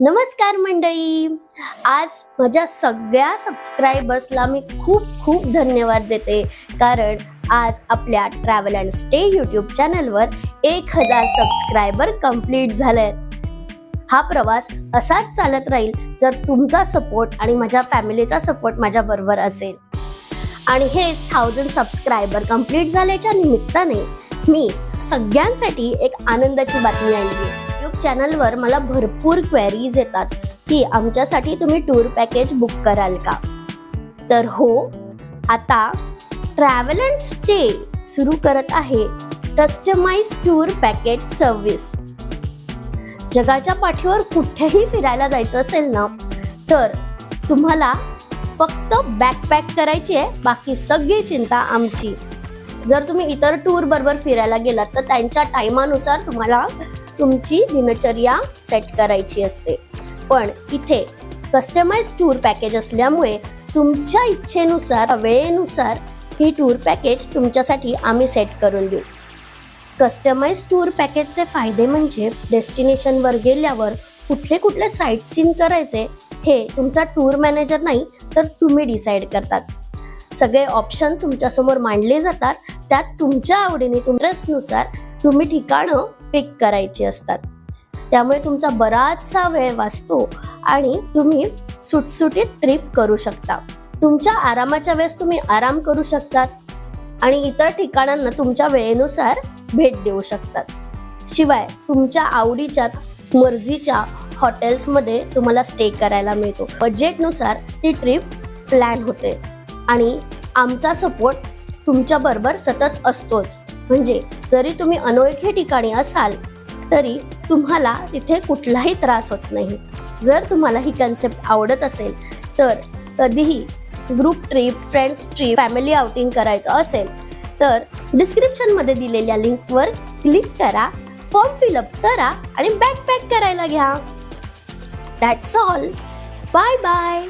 नमस्कार मंडळी. आज माझ्या सगळ्या सबस्क्रायबर्सला मी खूप खूप धन्यवाद देते. कारण आज आपल्या ट्रॅव्हल अँड स्टे यूट्यूब चॅनलवर एक हजार सबस्क्रायबर कंप्लीट झाले हा प्रवास असाच चालत राहील जर तुमचा सपोर्ट आणि माझ्या फॅमिलीचा सपोर्ट माझ्या बरोबर असेल. आणि हेच थाउजंड सबस्क्रायबर कंप्लीट झाल्याच्या निमित्ताने मी सगळ्यांसाठी एक आनंदाची बातमी आणली. आहे यूट्यूब चॅनलवर मला भरपूर क्वेरीज येतात की आमच्यासाठी तुम्ही टूर पॅकेज बुक कराल का? तर हो आता ट्रॅव्हल अँड स्टे सुरू करत आहे कस्टमाइज टूर पॅकेज सर्व्हिस जगाच्या पाठीवर कुठेही फिरायला जायचं असेल ना तर तुम्हाला फक्त बॅकपॅक करायची आहे बाकी सगळी चिंता आमची. जर तुम्ही इतर टूर बरोबर फिरायला गेलात तर त्यांच्या टायमानुसार तुम्हाला तुमची दिनचर्या सेट करायची असते. पण इथे कस्टमाइज टूर पॅकेज असल्यामुळे तुमच्या इच्छेनुसार वेळेनुसार ही टूर पॅकेज तुमच्यासाठी आम्ही सेट करून देऊ. कस्टमाइज टूर पॅकेजचे फायदे म्हणजे डेस्टिनेशनवर गेल्यावर कुठले कुठले साईट सीन करायचे हे तुमचा टूर मॅनेजर नाही तर तुम्ही डिसाईड करतात. सगळे ऑप्शन तुमच्यासमोर मांडले जातात. त्यात तुमच्या आवडीने तुमच्यानुसार तुम्ही ठिकाणं पिक करायची असतात. त्यामुळे तुमचा बराचसा वेळ वाचतो आणि तुम्ही सुटसुटीत ट्रिप करू शकता. तुमच्या आरामाच्या वेळेस तुम्ही आराम करू शकतात आणि इतर ठिकाणांना तुमच्या वेळेनुसार भेट देऊ शकतात. शिवाय तुमच्या आवडीच्या मर्जीच्या हॉटेल्समध्ये तुम्हाला स्टे करायला मिळतो. बजेटनुसार ती ट्रिप प्लॅन होते. आणि आमचा सपोर्ट तुमच्या बरोबर सतत असतोच. म्हणजे जरी तुम्ही अनोळखी ठिकाणी असाल तरी तुम्हाला तिथे कुठलाही त्रास होत नाही. जर तुम्हाला ही कन्सेप्ट आवडत असेल तर कधीही group trip friends trip family outing करायचं असेल तर डिस्क्रिप्शनमध्ये दिलेल्या लिंकवर क्लिक करा फॉर्म फिलअप करा आणि बॅकपॅक करायला घ्या. That's all bye bye